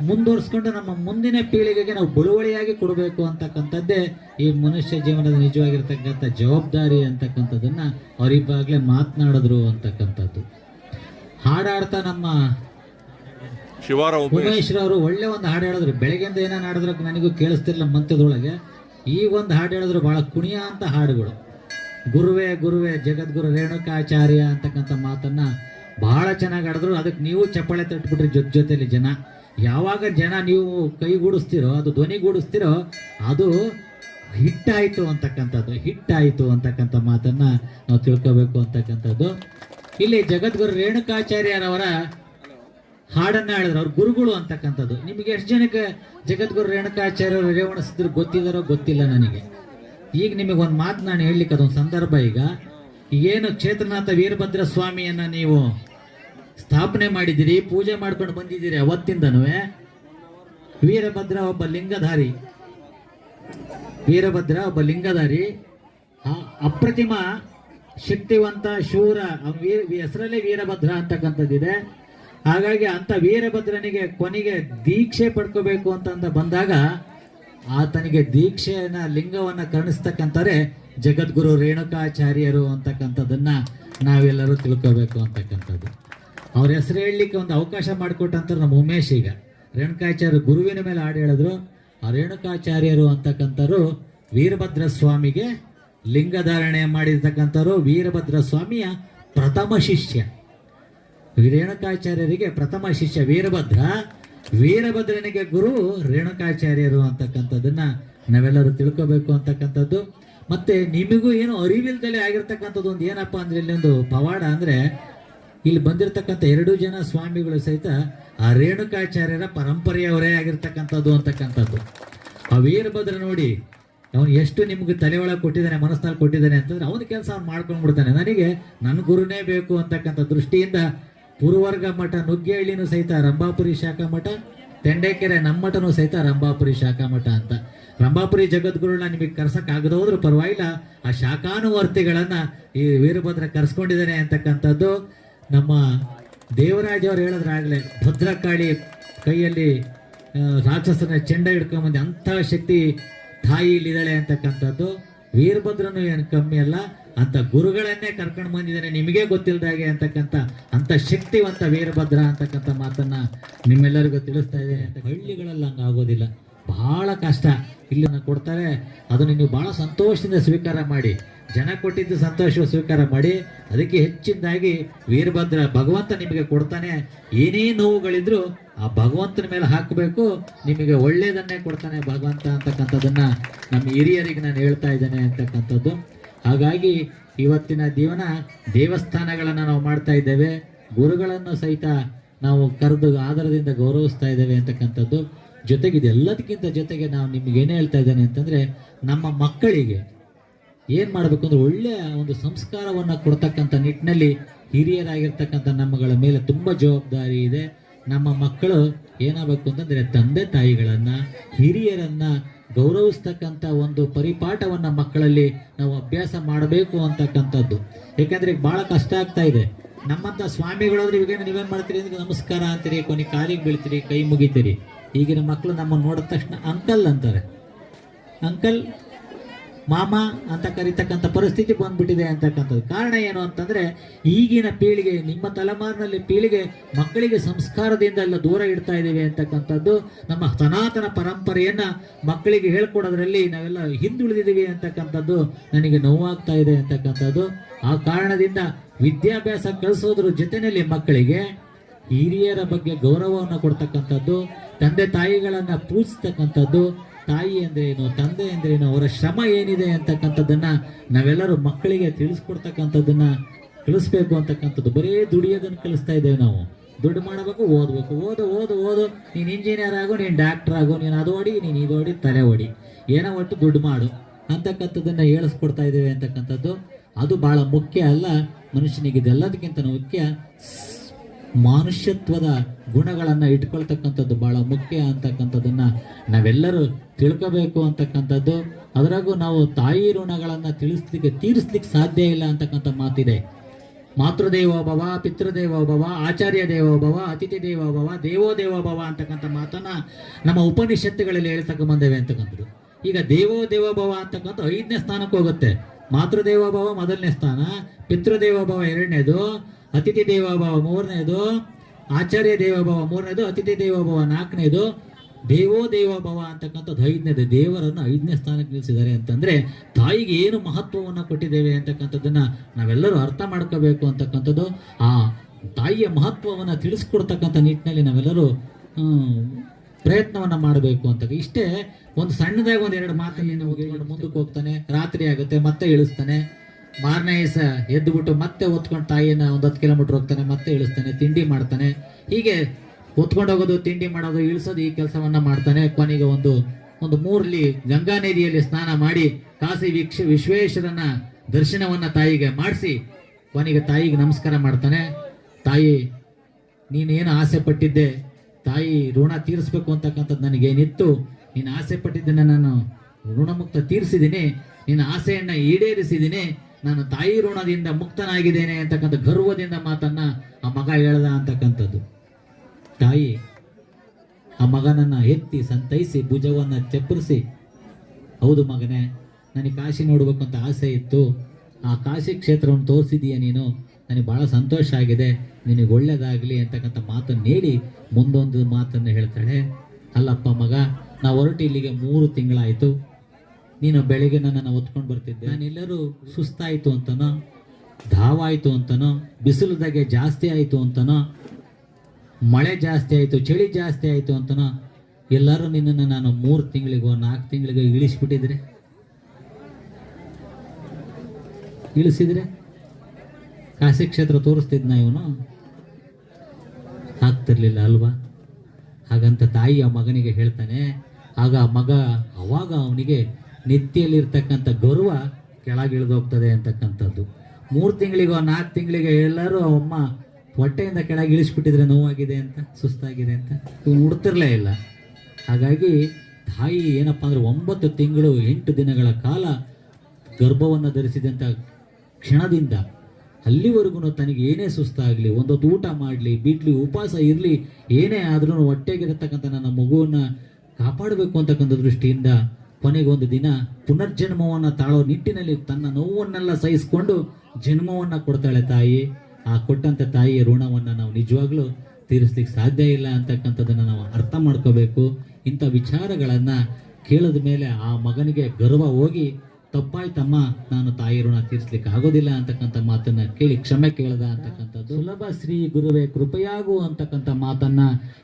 ಮುಂದುವರಿಸ್ಕೊಂಡು ನಮ್ಮ ಮುಂದಿನ ಪೀಳಿಗೆಗೆ ನಾವು ಬಳುವಳಿಯಾಗಿ ಕೊಡಬೇಕು ಅಂತಕ್ಕಂಥದ್ದೇ ಈ ಮನುಷ್ಯ ಜೀವನದ ನಿಜವಾಗಿರ್ತಕ್ಕಂಥ ಜವಾಬ್ದಾರಿ ಅಂತಕ್ಕಂಥದ್ದನ್ನ ಅವರಿಬ್ಬಾಗಲೇ ಮಾತನಾಡಿದ್ರು ಅಂತಕ್ಕಂಥದ್ದು. ಹಾಡಾಡ್ತಾ ನಮ್ಮ ಶಿವಾರ ಉಮೇಶ್ ಅವರು ಒಳ್ಳೆ ಒಂದು ಹಾಡು ಹೇಳಿದ್ರು. ಬೆಳಗ್ಗೆಯಿಂದ ಏನೇನು ಹಾಡಿದ್ರು ನನಗೂ ಕೇಳಿಸ್ತಿರ್ಲಿಲ್ಲ ಮಂತ್ಯದೊಳಗೆ ಈ ಒಂದು ಹಾಡು ಹೇಳಿದ್ರು ಬಹಳ ಕುಣಿಯ ಅಂತ ಹಾಡುಗಳು. ಗುರುವೆ ಗುರುವೆ, ಜಗದ್ಗುರು ರೇಣುಕಾಚಾರ್ಯ ಅಂತಕ್ಕಂಥ ಮಾತನ್ನ ಬಹಳ ಚೆನ್ನಾಗಿ ಹಾಡಿದ್ರು. ಅದಕ್ಕೆ ನೀವು ಚಪ್ಪಾಳೆ ತಟ್ಬಿಟ್ರಿ ಜೊತೆ ಜೊತೆಲಿ ಜನ. ಯಾವಾಗ ಜನ ನೀವು ಕೈಗೂಡಿಸ್ತಿರೋ ಅದು ಧ್ವನಿಗೂಡಿಸ್ತಿರೋ ಅದು ಹಿಟ್ಟಾಯಿತು ಅಂತಕ್ಕಂಥದ್ದು ಹಿಟ್ಟಾಯಿತು ಅಂತಕ್ಕಂಥ ಮಾತನ್ನ ನಾವು ತಿಳ್ಕೋಬೇಕು ಅಂತಕ್ಕಂಥದ್ದು. ಇಲ್ಲಿ ಜಗದ್ಗುರು ರೇಣುಕಾಚಾರ್ಯರವರ ಹಾಡನ್ನ ಹೇಳಿದ್ರು ಅವ್ರ ಗುರುಗಳು ಅಂತಕ್ಕಂಥದ್ದು. ನಿಮಗೆ ಎಷ್ಟು ಜನಕ್ಕೆ ಜಗದ್ಗುರು ರೇಣುಕಾಚಾರ್ಯರು ರೇವಣಿಸಿದ್ರು ಗೊತ್ತಿದಾರೋ ಗೊತ್ತಿಲ್ಲ ನನಗೆ. ಈಗ ನಿಮಗೆ ಒಂದು ಮಾತು ನಾನು ಹೇಳಲಿಕ್ಕೆ ಅದೊಂದು ಸಂದರ್ಭ ಈಗ. ಏನು ಕ್ಷೇತ್ರನಾಥ ವೀರಭದ್ರ ಸ್ವಾಮಿಯನ್ನ ನೀವು ಸ್ಥಾಪನೆ ಮಾಡಿದ್ದೀರಿ, ಪೂಜೆ ಮಾಡ್ಕೊಂಡು ಬಂದಿದ್ದೀರಿ ಅವತ್ತಿಂದನೂ ವೀರಭದ್ರ ಒಬ್ಬ ಲಿಂಗಧಾರಿ. ವೀರಭದ್ರ ಒಬ್ಬ ಲಿಂಗಧಾರಿ. ಅಪ್ರತಿಮ ಶಕ್ತಿವಂತ ಶೂರ ಹೆಸರಲ್ಲೇ ವೀರಭದ್ರ ಅಂತಕ್ಕಂಥದ್ದಿದೆ. ಹಾಗಾಗಿ ಅಂತ ವೀರಭದ್ರನಿಗೆ ಕೊನೆಗೆ ದೀಕ್ಷೆ ಪಡ್ಕೋಬೇಕು ಅಂತ ಬಂದಾಗ ಆತನಿಗೆ ದೀಕ್ಷೆಯನ್ನ ಲಿಂಗವನ್ನ ಕರ್ಣಿಸ್ತಕ್ಕಂಥವ್ರೆ ಜಗದ್ಗುರು ರೇಣುಕಾಚಾರ್ಯರು ಅಂತಕ್ಕಂಥದ್ದನ್ನ ನಾವೆಲ್ಲರೂ ತಿಳ್ಕೋಬೇಕು ಅಂತಕ್ಕಂಥದ್ದು. ಅವ್ರ ಹೆಸರು ಹೇಳಲಿಕ್ಕೆ ಒಂದು ಅವಕಾಶ ಮಾಡಿಕೊಟ್ಟಂತ ನಮ್ಮ ಉಮೇಶ್ ಈಗ. ರೇಣುಕಾಚಾರ್ಯ ಗುರುವಿನ ಮೇಲೆ ಹಾಡು ಹೇಳಿದ್ರು. ಆ ರೇಣುಕಾಚಾರ್ಯರು ಅಂತಕ್ಕಂಥವ್ರು ವೀರಭದ್ರ ಸ್ವಾಮಿಗೆ ಲಿಂಗಧಾರಣೆ ಮಾಡಿರ್ತಕ್ಕಂಥವ್ರು ವೀರಭದ್ರ ಸ್ವಾಮಿಯ ಪ್ರಥಮ ಶಿಷ್ಯ. ರೇಣುಕಾಚಾರ್ಯರಿಗೆ ಪ್ರಥಮ ಶಿಷ್ಯ ವೀರಭದ್ರ. ವೀರಭದ್ರನಿಗೆ ಗುರು ರೇಣುಕಾಚಾರ್ಯರು ಅಂತಕ್ಕಂಥದ್ದನ್ನ ನಾವೆಲ್ಲರೂ ತಿಳ್ಕೋಬೇಕು ಅಂತಕ್ಕಂಥದ್ದು. ಮತ್ತೆ ನಿಮಗೂ ಏನು ಅರಿವಿಲ್ದಲೆ ಆಗಿರ್ತಕ್ಕಂಥದ್ದು ಒಂದು ಏನಪ್ಪ ಅಂದ್ರೆ ಇಲ್ಲೊಂದು ಪವಾಡ ಅಂದ್ರೆ ಇಲ್ಲಿ ಬಂದಿರತಕ್ಕಂಥ ಎರಡು ಜನ ಸ್ವಾಮಿಗಳು ಸಹಿತ ಆ ರೇಣುಕಾಚಾರ್ಯರ ಪರಂಪರೆಯವರೇ ಆಗಿರ್ತಕ್ಕಂಥದ್ದು ಅಂತಕ್ಕಂಥದ್ದು. ಆ ವೀರಭದ್ರ ನೋಡಿ ಅವನು ಎಷ್ಟು ನಿಮ್ಗೆ ತಲೆ ಒಳಗೆ ಕೊಟ್ಟಿದ್ದಾನೆ, ಮನಸ್ಸಿನಲ್ಲಿ ಕೊಟ್ಟಿದ್ದಾನೆ ಅಂತಂದ್ರೆ ಅವನ ಕೆಲಸ ಅವ್ನು ಮಾಡ್ಕೊಂಡ್ಬಿಡ್ತಾನೆ. ನನಗೆ ನನ್ನ ಗುರುನೇ ಬೇಕು ಅಂತಕ್ಕಂಥ ದೃಷ್ಟಿಯಿಂದ ಪೂರ್ವರ್ಗ ಮಠ, ನುಗ್ಗೇಹಳ್ಳಿನೂ ಸಹಿತ ರಂಭಾಪುರಿ ಶಾಖಾ ಮಠ, ತೆಂಡೇಕೆರೆ ನಮ್ಮ ಮಠನೂ ಸಹಿತ ರಂಭಾಪುರಿ ಶಾಖಾ ಮಠ ಅಂತ. ರಂಭಾಪುರಿ ಜಗದ್ಗುರುಗಳನ್ನ ನಿಮಗೆ ಕರ್ಸಕ್ ಆಗದೋದ್ರು ಪರವಾಗಿಲ್ಲ, ಆ ಶಾಖಾನುವರ್ತಿಗಳನ್ನ ಈ ವೀರಭದ್ರ ಕರ್ಸ್ಕೊಂಡಿದ್ದಾನೆ ಅಂತಕ್ಕಂಥದ್ದು ನಮ್ಮ ದೇವರಾಜ್ ಅವ್ರು ಹೇಳಿದ್ರಾಗಲೇ, ಭದ್ರಕಾಳಿ ಕೈಯಲ್ಲಿ ರಾಕ್ಷಸನ ಚೆಂಡ ಹಿಡ್ಕೊಂಬಂದು ಅಂಥ ಶಕ್ತಿ ತಾಯಿ ಇಲ್ಲಿದ್ದಾಳೆ ಅಂತಕ್ಕಂಥದ್ದು. ವೀರಭದ್ರನು ಏನು ಕಮ್ಮಿ ಅಲ್ಲ ಅಂತ ಗುರುಗಳನ್ನೇ ಕರ್ಕೊಂಡು ಬಂದಿದ್ದಾರೆ. ನಿಮಗೆ ಗೊತ್ತಿಲ್ಲದಾಗೆ ಅಂತಕ್ಕಂಥ ಅಂತ ಶಕ್ತಿವಂತ ವೀರಭದ್ರ ಅಂತಕ್ಕಂಥ ಮಾತನ್ನ ನಿಮ್ಮೆಲ್ಲರಿಗೂ ತಿಳಿಸ್ತಾ ಇದ್ದೇನೆ ಅಂತ ಹಳ್ಳಿಗಳಲ್ಲಿ ಹಂಗೆ ಆಗೋದಿಲ್ಲ. ಬಹಳ ಕಷ್ಟ. ಇಲ್ಲಿ ಕೊಡ್ತಾರೆ, ಅದನ್ನು ನೀವು ಬಹಳ ಸಂತೋಷದಿಂದ ಸ್ವೀಕಾರ ಮಾಡಿ. ಜನ ಕೊಟ್ಟಿದ್ದು ಸಂತೋಷ ಸ್ವೀಕಾರ ಮಾಡಿ. ಅದಕ್ಕೆ ಹೆಚ್ಚಿನದಾಗಿ ವೀರಭದ್ರ ಭಗವಂತ ನಿಮಗೆ ಕೊಡ್ತಾನೆ. ಏನೇ ನೋವುಗಳಿದ್ರು ಆ ಭಗವಂತನ ಮೇಲೆ ಹಾಕಬೇಕು. ನಿಮಗೆ ಒಳ್ಳೆಯದನ್ನೇ ಕೊಡ್ತಾನೆ ಭಗವಂತ ಅಂತಕ್ಕಂಥದ್ದನ್ನ ನಮ್ಮ ಹಿರಿಯರಿಗೆ ನಾನು ಹೇಳ್ತಾ ಇದ್ದೇನೆ ಅಂತಕ್ಕಂಥದ್ದು. ಹಾಗಾಗಿ ಇವತ್ತಿನ ಜೀವನ ದೇವಸ್ಥಾನಗಳನ್ನು ನಾವು ಮಾಡ್ತಾ ಇದ್ದೇವೆ. ಗುರುಗಳನ್ನು ಸಹಿತ ನಾವು ಕರೆದು ಆಧಾರದಿಂದ ಗೌರವಿಸ್ತಾ ಇದ್ದೇವೆ ಅಂತಕ್ಕಂಥದ್ದು. ಜೊತೆಗೆ ಇದೆಲ್ಲದಕ್ಕಿಂತ ಜೊತೆಗೆ ನಾವು ನಿಮ್ಗೆ ಏನು ಹೇಳ್ತಾ ಇದ್ದೇನೆ ಅಂತಂದ್ರೆ, ನಮ್ಮ ಮಕ್ಕಳಿಗೆ ಏನು ಮಾಡಬೇಕು ಅಂದ್ರೆ ಒಳ್ಳೆಯ ಒಂದು ಸಂಸ್ಕಾರವನ್ನು ಕೊಡ್ತಕ್ಕಂಥ ನಿಟ್ಟಿನಲ್ಲಿ ಹಿರಿಯರಾಗಿರ್ತಕ್ಕಂಥ ನಮ್ಮಗಳ ಮೇಲೆ ತುಂಬ ಜವಾಬ್ದಾರಿ ಇದೆ. ನಮ್ಮ ಮಕ್ಕಳು ಏನಾಗಬೇಕು ಅಂತಂದರೆ ತಂದೆ ತಾಯಿಗಳನ್ನು, ಹಿರಿಯರನ್ನು ಗೌರವಿಸ್ತಕ್ಕಂಥ ಒಂದು ಪರಿಪಾಠವನ್ನು ಮಕ್ಕಳಲ್ಲಿ ನಾವು ಅಭ್ಯಾಸ ಮಾಡಬೇಕು ಅಂತಕ್ಕಂಥದ್ದು. ಏಕೆಂದರೆ ಭಾಳ ಕಷ್ಟ ಆಗ್ತಾ ಇದೆ. ನಮ್ಮಂಥ ಸ್ವಾಮಿಗಳಾದ್ರೆ ಇವಾಗ ನೀವೇನು ಮಾಡ್ತೀರಿ ಅಂದ್ರೆ ನಮಸ್ಕಾರ ಅಂತೀರಿ, ಕೊನೆ ಕಾಲಿಗೆ ಬೀಳ್ತೀರಿ, ಕೈ ಮುಗಿತೀರಿ. ಈಗಿನ ಮಕ್ಕಳು ನಮ್ಮನ್ನು ನೋಡಿದ ತಕ್ಷಣ ಅಂಕಲ್ ಅಂತಾರೆ. ಅಂಕಲ್ ಮಾಮ ಅಂತ ಕರಿತಕ್ಕಂಥ ಪರಿಸ್ಥಿತಿ ಬಂದ್ಬಿಟ್ಟಿದೆ ಅಂತಕ್ಕಂಥದ್ದು. ಕಾರಣ ಏನು ಅಂತಂದ್ರೆ, ಈಗಿನ ಪೀಳಿಗೆ, ನಿಮ್ಮ ತಲೆಮಾರಿನಲ್ಲಿ ಪೀಳಿಗೆ ಮಕ್ಕಳಿಗೆ ಸಂಸ್ಕಾರದಿಂದ ಎಲ್ಲ ದೂರ ಇಡ್ತಾ ಇದ್ದೀವಿ ಅಂತಕ್ಕಂಥದ್ದು. ನಮ್ಮ ಸನಾತನ ಪರಂಪರೆಯನ್ನ ಮಕ್ಕಳಿಗೆ ಹೇಳ್ಕೊಡೋದ್ರಲ್ಲಿ ನಾವೆಲ್ಲ ಹಿಂದುಳಿದಿದ್ದೀವಿ ಅಂತಕ್ಕಂಥದ್ದು ನನಗೆ ನೋವಾಗ್ತಾ ಇದೆ ಅಂತಕ್ಕಂಥದ್ದು. ಆ ಕಾರಣದಿಂದ ವಿದ್ಯಾಭ್ಯಾಸ ಕಳಿಸೋದ್ರ ಜೊತೆಯಲ್ಲಿ ಮಕ್ಕಳಿಗೆ ಹಿರಿಯರ ಬಗ್ಗೆ ಗೌರವವನ್ನು ಕೊಡ್ತಕ್ಕಂಥದ್ದು, ತಂದೆ ತಾಯಿಗಳನ್ನ ಪೂಜಿಸ್ತಕ್ಕಂಥದ್ದು ತಾಯಿ ಅಂದ್ರೆ ಏನು ತಂದೆ ಅಂದ್ರೆ ಏನು ಅವರ ಶ್ರಮ ಏನಿದೆ ಅಂತಕ್ಕಂಥದ್ದನ್ನ ನಾವೆಲ್ಲರೂ ಮಕ್ಕಳಿಗೆ ತಿಳಿಸ್ಕೊಡ್ತಕ್ಕಂಥದ್ದನ್ನ ಕಲಿಸ್ಬೇಕು ಅಂತಕ್ಕಂಥದ್ದು. ಬರೀ ದುಡಿಯೋದನ್ನು ಕಲಿಸ್ತಾ ಇದ್ದೇವೆ ನಾವು. ದುಡ್ಡು ಮಾಡಬೇಕು, ಓದಬೇಕು. ಓದು ಓದು ಓದು. ನೀನು ಇಂಜಿನಿಯರ್ ಆಗು, ನೀನು ಡಾಕ್ಟರ್ ಆಗು, ನೀನು ಅದು ಓಡಿ ನೀನು ಇದು ಓಡಿ ತಲೆ ಓಡಿ ಏನೋ ಒಟ್ಟು ದುಡ್ಡು ಮಾಡು ಅಂತಕ್ಕಂಥದ್ದನ್ನ ಹೇಳಿಸ್ಕೊಡ್ತಾ ಇದ್ದೇವೆ ಅಂತಕ್ಕಂಥದ್ದು. ಅದು ಬಹಳ ಮುಖ್ಯ ಅಲ್ಲ. ಮನುಷ್ಯನಿಗೆ ಇದೆಲ್ಲದಕ್ಕಿಂತ ಮುಖ್ಯ. ಮಾನುಷ್ಯತ್ವದ ಗುಣಗಳನ್ನು ಇಟ್ಕೊಳ್ತಕ್ಕಂಥದ್ದು ಬಹಳ ಮುಖ್ಯ ಅಂತಕ್ಕಂಥದ್ದನ್ನ ನಾವೆಲ್ಲರೂ ತಿಳ್ಕೋಬೇಕು ಅಂತಕ್ಕಂಥದ್ದು. ಅದರಾಗೂ ನಾವು ತಾಯಿ ಋಣಗಳನ್ನು ತಿಳಿಸ್ಲಿಕ್ಕೆ, ತೀರಿಸ್ಲಿಕ್ಕೆ ಸಾಧ್ಯ ಇಲ್ಲ ಅಂತಕ್ಕಂಥ ಮಾತಿದೆ. ಮಾತೃದೇವೋಭವ ಪಿತೃದೇವೋಭವ ಆಚಾರ್ಯ ದೇವೋಭವ ಅತಿಥಿ ದೇವೋಭವ ದೇವೋ ದೇವೋಭವ ಅಂತಕ್ಕಂಥ ಮಾತನ್ನ ನಮ್ಮ ಉಪನಿಷತ್ತುಗಳಲ್ಲಿ ಹೇಳ್ತಕ್ಕ ಬಂದೇವೆ ಅಂತಕ್ಕಂಥದ್ದು. ಈಗ ದೇವೋ ದೇವೋಭವ ಅಂತಕ್ಕಂಥ ಐದನೇ ಸ್ಥಾನಕ್ಕೆ ಹೋಗುತ್ತೆ. ಮಾತೃದೇವೋಭವ ಮೊದಲನೇ ಸ್ಥಾನ ಪಿತೃದೇವೋಭವ ಎರಡನೇದು ಅತಿಥಿ ದೇವಭಾವ ಮೂರನೇದು, ಆಚಾರ್ಯ ದೇವಭಾವ ಮೂರನೇದು, ಅತಿಥಿ ದೇವಭಾವ ನಾಲ್ಕನೇದು, ದೇವೋ ದೇವಭವ ಅಂತಕ್ಕಂಥದ್ದು ಐದನೇದು. ದೇವರನ್ನು ಐದನೇ ಸ್ಥಾನಕ್ಕೆ ನಿಲ್ಲಿಸಿದ್ದಾರೆ ಅಂತಂದ್ರೆ ತಾಯಿಗೆ ಏನು ಮಹತ್ವವನ್ನು ಕೊಟ್ಟಿದ್ದೇವೆ ಅಂತಕ್ಕಂಥದ್ದನ್ನ ನಾವೆಲ್ಲರೂ ಅರ್ಥ ಮಾಡ್ಕೋಬೇಕು ಅಂತಕ್ಕಂಥದ್ದು. ಆ ತಾಯಿಯ ಮಹತ್ವವನ್ನು ತಿಳಿಸ್ಕೊಡ್ತಕ್ಕಂಥ ನಿಟ್ಟಿನಲ್ಲಿ ನಾವೆಲ್ಲರೂ ಪ್ರಯತ್ನವನ್ನು ಮಾಡಬೇಕು ಅಂತ. ಇಷ್ಟೇ ಒಂದು ಸಣ್ಣದಾಗಿ ಒಂದೆರಡು ಮಾತನ್ನು ಹೋಗಿಕೊಂಡು ಮುಂದಕ್ಕೆ ಹೋಗ್ತಾನೆ. ರಾತ್ರಿ ಆಗುತ್ತೆ, ಮತ್ತೆ ಇಳಿಸ್ತಾನೆ. ಮಾರನೇ ದಿವಸ ಎದ್ದುಬಿಟ್ಟು ಮತ್ತೆ ಹೊತ್ಕೊಂಡು ತಾಯಿಯನ್ನ ಒಂದು ಹತ್ತು ಕಿಲೋಮೀಟರ್ ಹೋಗ್ತಾನೆ, ಮತ್ತೆ ಇಳಿಸ್ತಾನೆ, ತಿಂಡಿ ಮಾಡ್ತಾನೆ. ಹೀಗೆ ಹೊತ್ಕೊಂಡು ಹೋಗೋದು, ತಿಂಡಿ ಮಾಡೋದು, ಇಳಿಸೋದು ಈ ಕೆಲಸವನ್ನ ಮಾಡ್ತಾನೆ. ಕೊನೆಗೆ ಒಂದು ಒಂದು ಮೂರ್ಲಿ ಗಂಗಾ ನದಿಯಲ್ಲಿ ಸ್ನಾನ ಮಾಡಿ ಕಾಶಿ ವಿಕ್ಷ, ವಿಶ್ವೇಶ್ವರನ ದರ್ಶನವನ್ನ ತಾಯಿಗೆ ಮಾಡಿಸಿ ಕೊನೆಗೆ ತಾಯಿಗೆ ನಮಸ್ಕಾರ ಮಾಡ್ತಾನೆ. ತಾಯಿ, ನೀನೇನು ಆಸೆ ಪಟ್ಟಿದ್ದೆ? ತಾಯಿ, ಋಣ ತೀರಿಸ್ಬೇಕು ಅಂತಕ್ಕಂಥದ್ದು ನನಗೇನಿತ್ತು. ನೀನು ಆಸೆ ಪಟ್ಟಿದ್ದನ್ನ ನಾನು ಋಣಮುಕ್ತ ತೀರಿಸಿದ್ದೀನಿ. ನಿನ್ನ ಆಸೆಯನ್ನ ಈಡೇರಿಸಿದ್ದೀನಿ. ನಾನು ತಾಯಿ ಋಣದಿಂದ ಮುಕ್ತನಾಗಿದ್ದೇನೆ ಅಂತಕ್ಕಂಥ ಗರ್ವದಿಂದ ಮಾತನ್ನ ಆ ಮಗ ಹೇಳ್ದ ಅಂತಕ್ಕಂಥದ್ದು. ತಾಯಿ, ಆ ಮಗನನ್ನ ಎತ್ತಿ ಸಂತೈಸಿ, ಭುಜವನ್ನ ಚಪ್ಪರಿಸಿ, ಹೌದು ಮಗನೇ, ನನಗೆ ಕಾಶಿ ನೋಡ್ಬೇಕಂತ ಆಸೆ ಇತ್ತು. ಆ ಕಾಶಿ ಕ್ಷೇತ್ರವನ್ನು ತೋರಿಸಿದೀಯ ನೀನು, ನನಗೆ ಬಹಳ ಸಂತೋಷ ಆಗಿದೆ, ನಿನಗೆ ಒಳ್ಳೇದಾಗಲಿ ಅಂತಕ್ಕಂಥ ಮಾತನ್ನು ನೀಡಿ ಮುಂದೊಂದು ಮಾತನ್ನು ಹೇಳ್ತಾಳೆ. ಅಲ್ಲಪ್ಪ ಮಗ ನಾವು ಹೊರಟು ಇಲ್ಲಿಗೆ ಮೂರು ತಿಂಗಳಾಯಿತು. ನೀನು ಬೆಳಿಗ್ಗೆ ನನ್ನನ್ನು ಹೊತ್ಕೊಂಡು ಬರ್ತಿದ್ದೆ. ನಾನೆಲ್ಲರೂ ಸುಸ್ತಾಯಿತು ಅಂತನೋ? ಧಾವಾಯಿತು ಅಂತನೋ? ಬಿಸಿಲದಾಗೆ ಜಾಸ್ತಿ ಆಯಿತು ಅಂತನೋ? ಮಳೆ ಜಾಸ್ತಿ ಆಯಿತು ಚಳಿ ಜಾಸ್ತಿ ಆಯಿತು ಅಂತನೋ? ಎಲ್ಲರೂ ನಿನ್ನನ್ನು ನಾನು ಮೂರು ತಿಂಗಳಿಗೋ ನಾಲ್ಕು ತಿಂಗಳಿಗೋ ಇಳಿಸ್ಬಿಟ್ಟಿದ್ರೆ? ಇಳಿಸಿದ್ರೆ? ಕಾಶಿ ಕ್ಷೇತ್ರ ತೋರಿಸ್ತಿದ್ನ ಇವನು? ಆಗ್ತಿರ್ಲಿಲ್ಲ ಅಲ್ವಾ? ಹಾಗಂತ ತಾಯಿ ಆ ಮಗನಿಗೆ ಹೇಳ್ತಾನೆ ಆಗ ಆ ಮಗ ಅವಾಗ ಅವನಿಗೆ ನೆತ್ತಿಯಲ್ಲಿರ್ತಕ್ಕಂಥ ಗೌರವ ಕೆಳಗಿಳಿದೋಗ್ತದೆ ಅಂತಕ್ಕಂಥದ್ದು. ಮೂರು ತಿಂಗಳಿಗೋ ನಾಲ್ಕು ತಿಂಗಳಿಗೆ ಎಲ್ಲರೂ ಅಮ್ಮ ಹೊಟ್ಟೆಯಿಂದ ಕೆಳಗೆ ಇಳಿಸ್ಬಿಟ್ಟಿದ್ರೆ ನೋವಾಗಿದೆ ಅಂತ, ಸುಸ್ತಾಗಿದೆ ಅಂತ ಇವನು ಇಲ್ಲ. ಹಾಗಾಗಿ ತಾಯಿ ಏನಪ್ಪ ಅಂದ್ರೆ ಒಂಬತ್ತು ತಿಂಗಳು ಎಂಟು ದಿನಗಳ ಕಾಲ ಗರ್ಭವನ್ನು ಧರಿಸಿದಂಥ ಕ್ಷಣದಿಂದ ಅಲ್ಲಿವರೆಗೂ ತನಗೆ ಏನೇ ಸುಸ್ತಾಗಲಿ ಒಂದೊತ್ತು ಊಟ ಮಾಡಲಿ, ಬಿಡ್ಲಿ, ಉಪವಾಸ ಇರಲಿ, ಏನೇ ಆದ್ರೂ ಹೊಟ್ಟೆಗಿರತಕ್ಕಂಥ ನನ್ನ ಮಗುವನ್ನು ಕಾಪಾಡಬೇಕು ಅಂತಕ್ಕಂಥ ದೃಷ್ಟಿಯಿಂದ ಕೊನೆಗೆ ಒಂದು ದಿನ ಪುನರ್ಜನ್ಮವನ್ನು ತಾಳೋ ನಿಟ್ಟಿನಲ್ಲಿ ತನ್ನ ನೋವನ್ನೆಲ್ಲ ಸಹಿಸಿಕೊಂಡು ಜನ್ಮವನ್ನು ಕೊಡ್ತಾಳೆ ತಾಯಿ. ಆ ಕೊಟ್ಟಂತ ತಾಯಿಯ ಋಣವನ್ನು ನಾವು ನಿಜವಾಗ್ಲೂ ತೀರಿಸ್ಲಿಕ್ಕೆ ಸಾಧ್ಯ ಇಲ್ಲ ಅಂತಕ್ಕಂಥದ್ದನ್ನು ನಾವು ಅರ್ಥ ಮಾಡ್ಕೋಬೇಕು. ಇಂಥ ವಿಚಾರಗಳನ್ನು ಕೇಳಿದ ಮೇಲೆ ಆ ಮಗನಿಗೆ ಗರ್ವ ಹೋಗಿ, ತಪ್ಪಾಯ್ತಮ್ಮ, ನಾನು ತಾಯಿ ಋಣ ತೀರಿಸ್ಲಿಕ್ಕೆ ಆಗೋದಿಲ್ಲ ಅಂತಕ್ಕಂಥ ಮಾತನ್ನ ಕೇಳಿ ಕ್ಷಮೆ ಕೇಳದ ಅಂತಕ್ಕಂಥದ್ದು. ಸುಲಭ ಶ್ರೀ ಗುರುವೇ, ಕೃಪೆಯಾಗು ಅಂತಕ್ಕಂಥ ಮಾತನ್ನ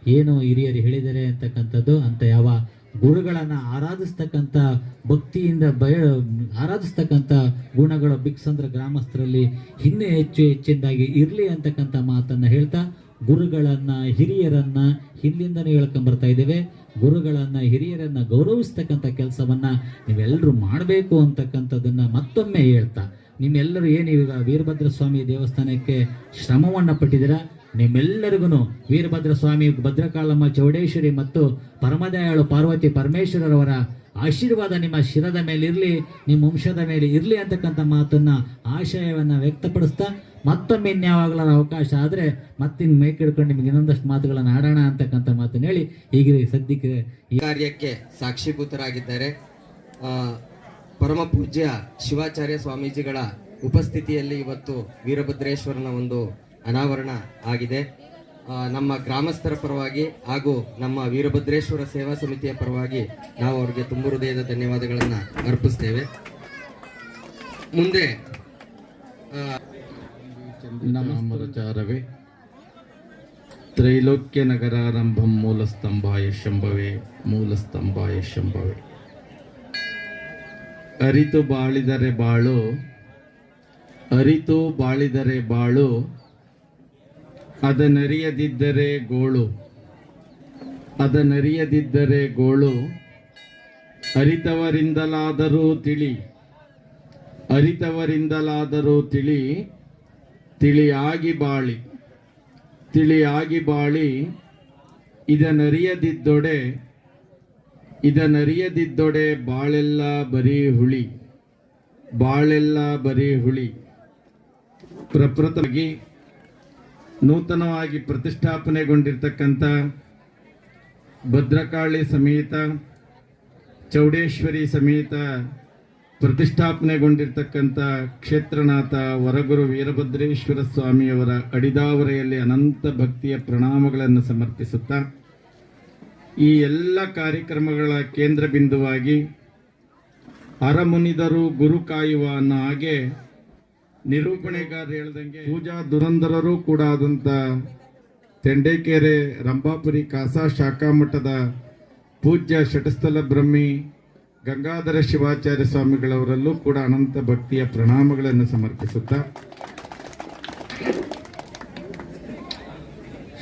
ಏನು ಹಿರಿಯರು ಹೇಳಿದರೆ ಅಂತಕ್ಕಂಥದ್ದು. ಅಂತ ಯಾವ ಗುರುಗಳನ್ನ ಆರಾಧಿಸ್ತಕ್ಕಂಥ ಭಕ್ತಿಯಿಂದ ಬಯ ಆರಾಧಿಸ್ತಕ್ಕಂಥ ಗುಣಗಳ ಬಿಕ್ಸಂದ್ರ ಗ್ರಾಮಸ್ಥರಲ್ಲಿ ಇನ್ನೂ ಹೆಚ್ಚು ಹೆಚ್ಚಿನದಾಗಿ ಇರಲಿ ಅಂತಕ್ಕಂಥ ಮಾತನ್ನು ಹೇಳ್ತಾ, ಗುರುಗಳನ್ನು, ಹಿರಿಯರನ್ನ ಹಿಂದಿಂದನೇ ಹೇಳ್ಕೊಂಬರ್ತಾ ಇದ್ದೇವೆ. ಗುರುಗಳನ್ನು, ಹಿರಿಯರನ್ನ ಗೌರವಿಸ್ತಕ್ಕಂಥ ಕೆಲಸವನ್ನ ನೀವೆಲ್ಲರೂ ಮಾಡಬೇಕು ಅಂತಕ್ಕಂಥದ್ದನ್ನು ಮತ್ತೊಮ್ಮೆ ಹೇಳ್ತಾ, ನಿಮ್ಮೆಲ್ಲರೂ ಏನು ಈಗ ವೀರಭದ್ರ ಸ್ವಾಮಿ ದೇವಸ್ಥಾನಕ್ಕೆ ಶ್ರಮವನ್ನ ಪಟ್ಟಿದ್ದೀರಾ ನಿಮ್ಮೆಲ್ಲರಿಗೂ ವೀರಭದ್ರ ಸ್ವಾಮಿ, ಭದ್ರಕಾಳಮ್ಮ, ಚೌಡೇಶ್ವರಿ ಮತ್ತು ಪರಮದಯಾಳು ಪಾರ್ವತಿ ಪರಮೇಶ್ವರರವರ ಆಶೀರ್ವಾದ ನಿಮ್ಮ ಶಿರದ ಮೇಲೆ ಇರಲಿ ನಿಮ್ಮ ವಂಶದ ಮೇಲೆ ಇರಲಿ ಅಂತಕ್ಕಂಥ ಮಾತನ್ನ, ಆಶಯವನ್ನು ವ್ಯಕ್ತಪಡಿಸ್ತಾ ಮತ್ತೊಮ್ಮೆ ಇನ್ಯಾವಾಗಲ ಅವಕಾಶ ಆದರೆ ಮತ್ತಿನ್ ಮೇಕಿಡ್ಕೊಂಡು ನಿಮಗೆ ಇನ್ನೊಂದಷ್ಟು ಮಾತುಗಳನ್ನು ಆಡೋಣ ಅಂತಕ್ಕಂಥ ಮಾತನ್ನು ಹೇಳಿ ಈಗ ಸದ್ಯಕ್ಕೆ ಈ ಕಾರ್ಯಕ್ಕೆ ಸಾಕ್ಷೀಭೂತರಾಗಿದ್ದಾರೆ. ಪರಮ ಪೂಜ್ಯ ಶಿವಾಚಾರ್ಯ ಸ್ವಾಮೀಜಿಗಳ ಉಪಸ್ಥಿತಿಯಲ್ಲಿ ಇವತ್ತು ವೀರಭದ್ರೇಶ್ವರನ ಒಂದು ಅನಾವರಣ ಆಗಿದೆ. ನಮ್ಮ ಗ್ರಾಮಸ್ಥರ ಪರವಾಗಿ ಹಾಗೂ ನಮ್ಮ ವೀರಭದ್ರೇಶ್ವರ ಸೇವಾ ಸಮಿತಿಯ ಪರವಾಗಿ ನಾವು ಅವರಿಗೆ ತುಂಬ ಹೃದಯದ ಧನ್ಯವಾದಗಳನ್ನು ಅರ್ಪಿಸ್ತೇವೆ. ಮುಂದೆ ತ್ರೈಲೋಕ್ಯ ನಗರಾರಂಭಂ ಮೂಲಸ್ತಂಭಾಯ ಶಂಭವೇ ಮೂಲಸ್ತಂಭಾಯ ಶಂಭವೇ. ಅರಿತು ಬಾಳಿದರೆ ಬಾಳು, ಅರಿತು ಬಾಳಿದರೆ ಬಾಳು ಅದನರಿಯದಿದ್ದರೆ ಗೋಳು. ಅದನರಿಯದಿದ್ದರೆ ಗೋಳು. ಅರಿತವರಿಂದಲಾದರೂ ತಿಳಿ. ಅರಿತವರಿಂದಲಾದರೂ ತಿಳಿ. ತಿಳಿಯಾಗಿ ಬಾಳಿ. ತಿಳಿಯಾಗಿ ಬಾಳಿ. ಇದನರಿಯದಿದ್ದೊಡೆ ಇದನರಿಯದಿದ್ದೊಡೆ ಬಾಳೆಲ್ಲ ಬರೀ ಹುಳಿ. ಬಾಳೆಲ್ಲ ಬರೀ ಹುಳಿ. ಪ್ರಪ್ರಥವಾಗಿ ನೂತನವಾಗಿ ಪ್ರತಿಷ್ಠಾಪನೆಗೊಂಡಿರ್ತಕ್ಕಂಥ ಭದ್ರಕಾಳಿ ಸಮೇತ, ಚೌಡೇಶ್ವರಿ ಸಮೇತ ಪ್ರತಿಷ್ಠಾಪನೆಗೊಂಡಿರ್ತಕ್ಕಂಥ ಕ್ಷೇತ್ರನಾಥ ವರಗುರು ವೀರಭದ್ರೇಶ್ವರ ಸ್ವಾಮಿಯವರ ಅಡಿದಾವರೆಯಲ್ಲಿ ಅನಂತ ಭಕ್ತಿಯ ಪ್ರಣಾಮಗಳನ್ನು ಸಮರ್ಪಿಸುತ್ತಾ, ಈ ಎಲ್ಲ ಕಾರ್ಯಕ್ರಮಗಳ ಕೇಂದ್ರ ಬಿಂದುವಾಗಿ ಅರಮುನಿದರು ಗುರು ಕಾಯುವ ಅನ್ನೋ ಹಾಗೆ ನಿರೂಪಣೆಗಾರ ಹೇಳ್ದಂಗೆ ಪೂಜಾ ದುರಂಧರರು ಕೂಡ ಆದಂಥ ತೆಂಡೇಕೆರೆ ರಂಭಾಪುರಿ ಕಾಸಾ ಶಾಖಾ ಮಠದ ಪೂಜ್ಯ ಷಟಸ್ಥಲ ಬ್ರಹ್ಮಿ ಗಂಗಾಧರ ಶಿವಾಚಾರ್ಯ ಸ್ವಾಮಿಗಳವರಲ್ಲೂ ಕೂಡ ಅನಂತ ಭಕ್ತಿಯ ಪ್ರಣಾಮಗಳನ್ನು ಸಮರ್ಪಿಸುತ್ತಾ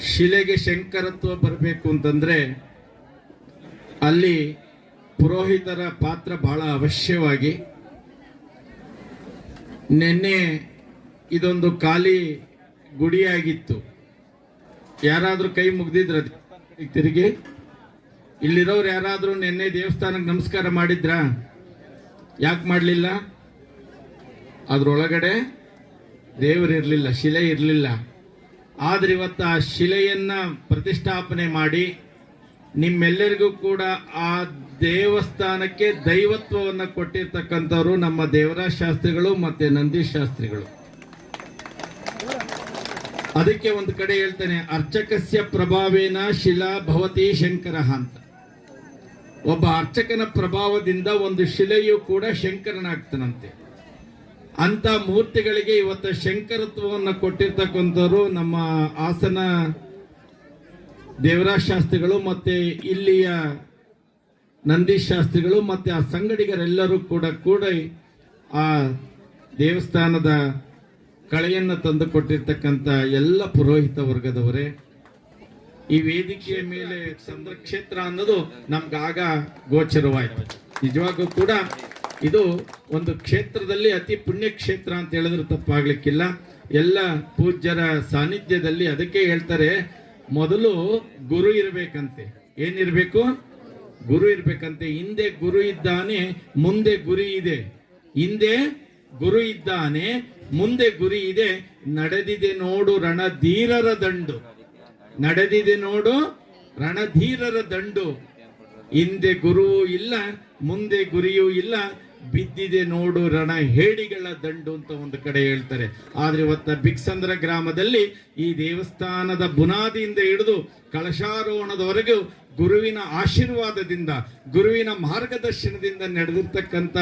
ಶಿಲೆಗೆ ಶಂಕರತ್ವ ಬರಬೇಕು ಅಂತಂದ್ರೆ ಅಲ್ಲಿ ಪುರೋಹಿತರ ಪಾತ್ರ ಬಹಳ ಅವಶ್ಯವಾಗಿ. ನಿನ್ನೆ ಇದೊಂದು ಖಾಲಿ ಗುಡಿಯಾಗಿತ್ತು. ಯಾರಾದರೂ ಕೈ ಮುಗ್ದಿದ್ರ ತಿರುಗಿ? ಇಲ್ಲಿರೋರು ಯಾರಾದರೂ ನಿನ್ನೆ ದೇವಸ್ಥಾನಕ್ಕೆ ನಮಸ್ಕಾರ ಮಾಡಿದ್ರ? ಯಾಕೆ ಮಾಡಲಿಲ್ಲ? ಅದ್ರೊಳಗಡೆ ದೇವರಿರಲಿಲ್ಲ ಶಿಲೆ ಇರಲಿಲ್ಲ. ಆದ್ರೆ ಇವತ್ತು ಆ ಶಿಲೆಯನ್ನು ಪ್ರತಿಷ್ಠಾಪನೆ ಮಾಡಿ ನಿಮ್ಮೆಲ್ಲರಿಗೂ ಕೂಡ ಆ ದೇವಸ್ಥಾನಕ್ಕೆ ದೈವತ್ವವನ್ನ ಕೊಟ್ಟಿರ್ತಕ್ಕಂಥವ್ರು ನಮ್ಮ ದೇವರಾಜ ಶಾಸ್ತ್ರಿಗಳು ಮತ್ತೆ ನಂದಿ ಶಾಸ್ತ್ರಿಗಳು ಅದಕ್ಕೆ ಒಂದು ಕಡೆ ಹೇಳ್ತಾನೆ, ಅರ್ಚಕಸ್ಯ ಪ್ರಭಾವೇನ ಶಿಲಾ ಭವತಿ ಶಂಕರ ಅಂತ. ಒಬ್ಬ ಅರ್ಚಕನ ಪ್ರಭಾವದಿಂದ ಒಂದು ಶಿಲೆಯು ಕೂಡ ಶಂಕರನಾಗ್ತಾನಂತೆ ಅಂತ ಮೂರ್ತಿಗಳಿಗೆ ಇವತ್ತು ಶಂಕರತ್ವವನ್ನು ಕೊಟ್ಟಿರ್ತಕ್ಕಂಥವ್ರು ನಮ್ಮ ಹಾಸನ ದೇವರಾಜ ಶಾಸ್ತ್ರಿಗಳು ಮತ್ತೆ ಇಲ್ಲಿಯ ನಂದೀಶ್ ಶಾಸ್ತ್ರಿಗಳು ಮತ್ತೆ ಆ ಸಂಗಡಿಗರೆಲ್ಲರೂ ಕೂಡ ಕೂಡ ಆ ದೇವಸ್ಥಾನದ ಕಳೆಯನ್ನು ತಂದುಕೊಟ್ಟಿರ್ತಕ್ಕಂಥ ಎಲ್ಲ ಪುರೋಹಿತ ವರ್ಗದವರೇ, ಈ ವೇದಿಕೆಯ ಮೇಲೆ ಚಂದ್ರ ಕ್ಷೇತ್ರ ಅನ್ನೋದು ನಮ್ಗಾಗ ಗೋಚರವಾಯಿತು. ನಿಜವಾಗೂ ಕೂಡ ಇದು ಒಂದು ಕ್ಷೇತ್ರದಲ್ಲಿ ಅತಿ ಪುಣ್ಯ ಕ್ಷೇತ್ರ ಅಂತ ಹೇಳಿದ್ರೆ ತಪ್ಪಾಗ್ಲಿಕ್ಕಿಲ್ಲ. ಎಲ್ಲ ಪೂಜ್ಯರ ಸಾನ್ನಿಧ್ಯದಲ್ಲಿ ಅದಕ್ಕೆ ಹೇಳ್ತಾರೆ, ಮೊದಲು ಗುರು ಇರಬೇಕಂತೆ. ಏನಿರ್ಬೇಕು? ಗುರು ಇರ್ಬೇಕಂತೆ, ಹಿಂದೆ ಗುರು ಇದ್ದಾನೆ, ಮುಂದೆ ಗುರಿ ಇದೆ. ಹಿಂದೆ ಗುರು ಇದ್ದಾನೆ, ಮುಂದೆ ಗುರಿ ಇದೆ. ನಡೆದಿದೆ ನೋಡು ರಣಧೀರರ ದಂಡು. ನಡೆದಿದೆ ನೋಡು ರಣಧೀರರ ದಂಡು. ಹಿಂದೆ ಗುರುವು ಇಲ್ಲ, ಮುಂದೆ ಗುರಿಯೂ ಇಲ್ಲ. ಬಿದ್ದಿದೆ ನೋಡು ರಣ ಹೇಡಿಗಳ ದಂಡು ಅಂತ ಒಂದು ಕಡೆ ಹೇಳ್ತಾರೆ. ಆದ್ರೆ ಇವತ್ತ ಬಿಕ್ಸಂದ್ರ ಗ್ರಾಮದಲ್ಲಿ ಈ ದೇವಸ್ಥಾನದ ಬುನಾದಿಯಿಂದ ಹಿಡಿದು ಕಳಶಾರೋಹಣದವರೆಗೂ ಗುರುವಿನ ಆಶೀರ್ವಾದದಿಂದ, ಗುರುವಿನ ಮಾರ್ಗದರ್ಶನದಿಂದ ನಡೆದಿರ್ತಕ್ಕಂಥ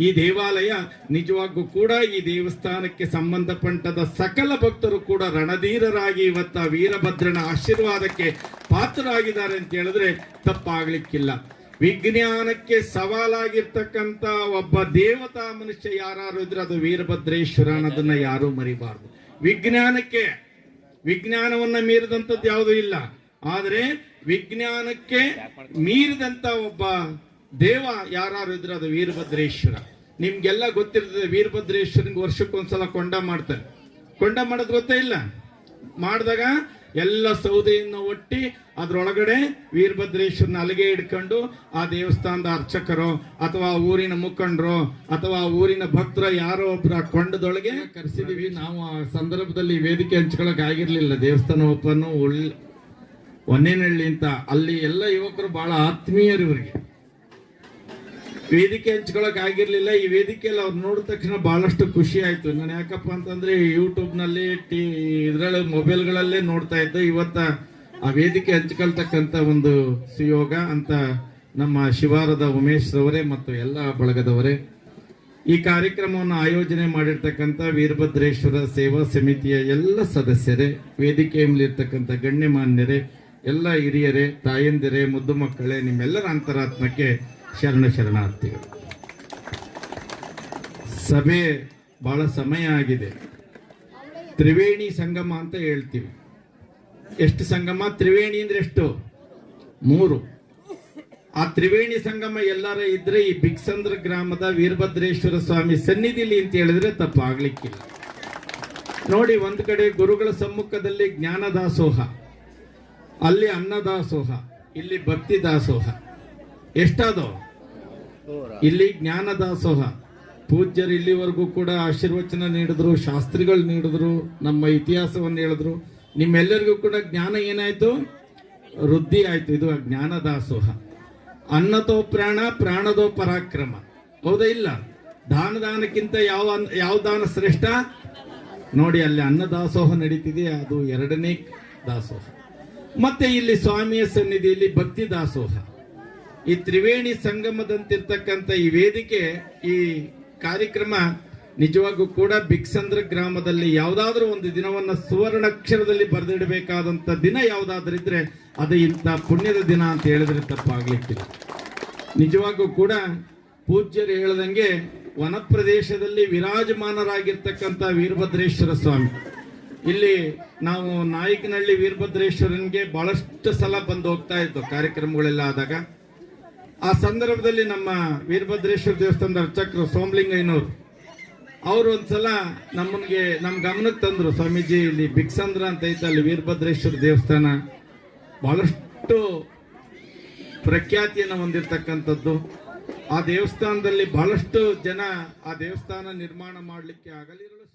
ಈ ದೇವಾಲಯ ನಿಜವಾಗೂ ಕೂಡ ಈ ದೇವಸ್ಥಾನಕ್ಕೆ ಸಂಬಂಧಪಟ್ಟದ ಸಕಲ ಭಕ್ತರು ಕೂಡ ರಣಧೀರರಾಗಿ ಇವತ್ತ ವೀರಭದ್ರನ ಆಶೀರ್ವಾದಕ್ಕೆ ಪಾತ್ರರಾಗಿದ್ದಾರೆ ಅಂತ ಹೇಳಿದ್ರೆ ತಪ್ಪಾಗಲಿಕ್ಕಿಲ್ಲ. ವಿಜ್ಞಾನಕ್ಕೆ ಸವಾಲಾಗಿರ್ತಕ್ಕಂಥ ಒಬ್ಬ ದೇವತಾ ಮನುಷ್ಯ ಯಾರು ಇದ್ರೆ ಅದು ವೀರಭದ್ರೇಶ್ವರ ಅನ್ನೋದನ್ನ ಯಾರೂ ಮರಿಬಾರ್ದು. ವಿಜ್ಞಾನಕ್ಕೆ, ವಿಜ್ಞಾನವನ್ನ ಮೀರಿದಂಥದ್ದು ಯಾವುದೂ ಇಲ್ಲ. ಆದರೆ ವಿಜ್ಞಾನಕ್ಕೆ ಮೀರಿದಂತ ಒಬ್ಬ ದೇವ ಯಾರು ಇದ್ರೆ ಅದು ವೀರಭದ್ರೇಶ್ವರ. ನಿಮ್ಗೆಲ್ಲ ಗೊತ್ತಿರ್ತದೆ ವೀರಭದ್ರೇಶ್ವರನಿಗೆ ವರ್ಷಕ್ಕೊಂದ್ಸಲ ಕೊಂಡ ಮಾಡ್ತಾರೆ. ಕೊಂಡ ಮಾಡೋದು ಗೊತ್ತೇ ಇಲ್ಲ. ಮಾಡಿದಾಗ ಎಲ್ಲ ಸೌದೆಯನ್ನು ಒಟ್ಟಿ ಅದ್ರೊಳಗಡೆ ವೀರಭದ್ರೇಶ್ವರನ ಅಲಗೆ ಹಿಡ್ಕೊಂಡು ಆ ದೇವಸ್ಥಾನದ ಅರ್ಚಕರು ಅಥವಾ ಊರಿನ ಮುಖಂಡರು ಅಥವಾ ಊರಿನ ಭಕ್ತರ ಯಾರೋ ಒಬ್ಬರ ಕೊಂಡದೊಳಗೆ ಕರೆಸಿದೀವಿ. ನಾವು ಆ ಸಂದರ್ಭದಲ್ಲಿ ವೇದಿಕೆ ಹಂಚ್ಕೊಳಕ್ ಆಗಿರ್ಲಿಲ್ಲ. ದೇವಸ್ಥಾನ ಒಪ್ಪನ್ನು ಉಳ್ ಒನ್ನೇನಹಳ್ಳಿ ಅಂತ, ಅಲ್ಲಿ ಎಲ್ಲ ಯುವಕರು ಬಹಳ ಆತ್ಮೀಯರು ಇವರಿಗೆ. ವೇದಿಕೆ ಹಂಚ್ಕೊಳಕ್ ಆಗಿರ್ಲಿಲ್ಲ, ಈ ವೇದಿಕೆಯಲ್ಲಿ ಅವ್ರು ನೋಡಿದ ತಕ್ಷಣ ಬಹಳಷ್ಟು ಖುಷಿ ಆಯ್ತು. ನಾನು ಯಾಕಪ್ಪ ಅಂತಂದ್ರೆ ಯೂಟ್ಯೂಬ್ನಲ್ಲಿ ಟಿ, ಇದ್ರಲ್ಲಿ, ಮೊಬೈಲ್ಗಳಲ್ಲೇ ನೋಡ್ತಾ ಇದ್ದೆ, ಇವತ್ತ ಆ ವೇದಿಕೆ ಹಂಚ್ಕೊಳ್ತಕ್ಕಂತ ಒಂದು ಸುಯೋಗ ಅಂತ ನಮ್ಮ ಶಿವಾರದ ಉಮೇಶ್ ರವರೇ ಮತ್ತು ಎಲ್ಲ ಬಳಗದವರೇ. ಈ ಕಾರ್ಯಕ್ರಮವನ್ನು ಆಯೋಜನೆ ಮಾಡಿರ್ತಕ್ಕಂಥ ವೀರಭದ್ರೇಶ್ವರ ಸೇವಾ ಸಮಿತಿಯ ಎಲ್ಲ ಸದಸ್ಯರೇ, ವೇದಿಕೆಯಲ್ಲಿರ್ತಕ್ಕಂಥ ಗಣ್ಯಮಾನ್ಯರೇ ಎಲ್ಲ ಹಿರಿಯರೇ, ತಾಯಂದಿರೇ, ಮುದ್ದು ಮಕ್ಕಳೇ, ನಿಮ್ಮೆಲ್ಲರ ಅಂತರಾತ್ಮಕ್ಕೆ ಶರಣ ಶರಣಾರ್ಥಿಗಳು. ಸಭೆ ಬಹಳ ಸಮಯ ಆಗಿದೆ. ತ್ರಿವೇಣಿ ಸಂಗಮ ಅಂತ ಹೇಳ್ತೀವಿ. ಎಷ್ಟು ಸಂಗಮ? ತ್ರಿವೇಣಿ ಅಂದ್ರೆ ಎಷ್ಟು? ಮೂರು. ಆ ತ್ರಿವೇಣಿ ಸಂಗಮ ಎಲ್ಲರ ಇದ್ರೆ ಈ ಬಿಕ್ಸಂದ್ರ ಗ್ರಾಮದ ವೀರಭದ್ರೇಶ್ವರ ಸ್ವಾಮಿ ಸನ್ನಿಧಿಲಿ ಅಂತ ಹೇಳಿದ್ರೆ ತಪ್ಪಾಗ್ಲಿಕ್ಕಿಲ್ಲ. ನೋಡಿ, ಒಂದು ಕಡೆ ಗುರುಗಳ ಸಮ್ಮುಖದಲ್ಲಿ ಜ್ಞಾನ ದಾಸೋಹ ಅಲ್ಲಿ ಅನ್ನದಾಸೋಹ, ಇಲ್ಲಿ ಭಕ್ತಿ ದಾಸೋಹ ಎಷ್ಟಾದೋ? ಇಲ್ಲಿ ಜ್ಞಾನ ದಾಸೋಹ ಪೂಜ್ಯರು ಇಲ್ಲಿವರೆಗೂ ಕೂಡ ಆಶೀರ್ವಚನ ನೀಡಿದ್ರು, ಶಾಸ್ತ್ರಿಗಳು ನೀಡಿದ್ರು, ನಮ್ಮ ಇತಿಹಾಸವನ್ನು ಹೇಳಿದ್ರು. ನಿಮ್ಮೆಲ್ಲರಿಗೂ ಕೂಡ ಜ್ಞಾನ ಏನಾಯ್ತು? ವೃದ್ಧಿ ಆಯ್ತು. ಇದು ಜ್ಞಾನ ದಾಸೋಹ ಅನ್ನದೋ ಪ್ರಾಣ, ಪ್ರಾಣದೋ ಪರಾಕ್ರಮ. ಹೌದಾ ಇಲ್ಲ? ದಾನ ದಾನಕ್ಕಿಂತ ಯಾವ ಯಾವ ದಾನ ಶ್ರೇಷ್ಠ? ನೋಡಿ, ಅಲ್ಲಿ ಅನ್ನದಾಸೋಹ ನಡೀತಿದೆ. ಅದು ಎರಡನೇ ದಾಸೋಹ. ಮತ್ತೆ ಇಲ್ಲಿ ಸ್ವಾಮಿಯ ಸನ್ನಿಧಿಯಲ್ಲಿ ಭಕ್ತಿ ದಾಸೋಹ. ಈ ತ್ರಿವೇಣಿ ಸಂಗಮದಂತಿರ್ತಕ್ಕಂಥ ಈ ವೇದಿಕೆ, ಈ ಕಾರ್ಯಕ್ರಮ ನಿಜವಾಗೂ ಕೂಡ ಬಿಕ್ಸಂದ್ರ ಗ್ರಾಮದಲ್ಲಿ ಯಾವುದಾದ್ರೂ ಒಂದು ದಿನವನ್ನು ಸುವರ್ಣಾಕ್ಷರದಲ್ಲಿ ಬರೆದಿಡಬೇಕಾದಂಥ ದಿನ ಯಾವುದಾದ್ರೂ ಇದ್ರೆ ಅದು ಇಂಥ ಪುಣ್ಯದ ದಿನ ಅಂತ ಹೇಳಿದ್ರೆ ತಪ್ಪಾಗ್ಲಿಕ್ಕಿಲ್ಲ. ನಿಜವಾಗೂ ಕೂಡ ಪೂಜ್ಯರು ಹೇಳ್ದಂಗೆ ವನಪ್ರದೇಶದಲ್ಲಿ ವಿರಾಜಮಾನರಾಗಿರ್ತಕ್ಕಂಥ ವೀರಭದ್ರೇಶ್ವರ ಸ್ವಾಮಿ. ಇಲ್ಲಿ ನಾವು ನಾಯಕನಹಳ್ಳಿ ವೀರಭದ್ರೇಶ್ವರನ್ಗೆ ಬಹಳಷ್ಟು ಸಲ ಬಂದು ಹೋಗ್ತಾ ಇತ್ತು ಕಾರ್ಯಕ್ರಮಗಳೆಲ್ಲ ಆದಾಗ ಆ ಸಂದರ್ಭದಲ್ಲಿ ನಮ್ಮ ವೀರಭದ್ರೇಶ್ವರ ದೇವಸ್ಥಾನದ ಅರ್ಚಕರು ಸೋಮಲಿಂಗಯ್ಯನವರು, ಅವರು ಒಂದ್ಸಲ ನಮ್ಮನ್ಗೆ ನಮ್ಮ ಗಮನಕ್ಕೆ ತಂದ್ರು, ಸ್ವಾಮೀಜಿ ಇಲ್ಲಿ ಬಿಕ್ಸಂದ್ರ ಅಂತ ಐತೆ, ಅಲ್ಲಿ ವೀರಭದ್ರೇಶ್ವರ ದೇವಸ್ಥಾನ. ಬಹಳಷ್ಟು ಪ್ರಖ್ಯಾತಿಯನ್ನು ಹೊಂದಿರತಕ್ಕಂಥದ್ದು. ಆ ದೇವಸ್ಥಾನದಲ್ಲಿ ಬಹಳಷ್ಟು ಜನ ಆ ದೇವಸ್ಥಾನ ನಿರ್ಮಾಣ ಮಾಡಲಿಕ್ಕೆ ಆಗಲಿರೋ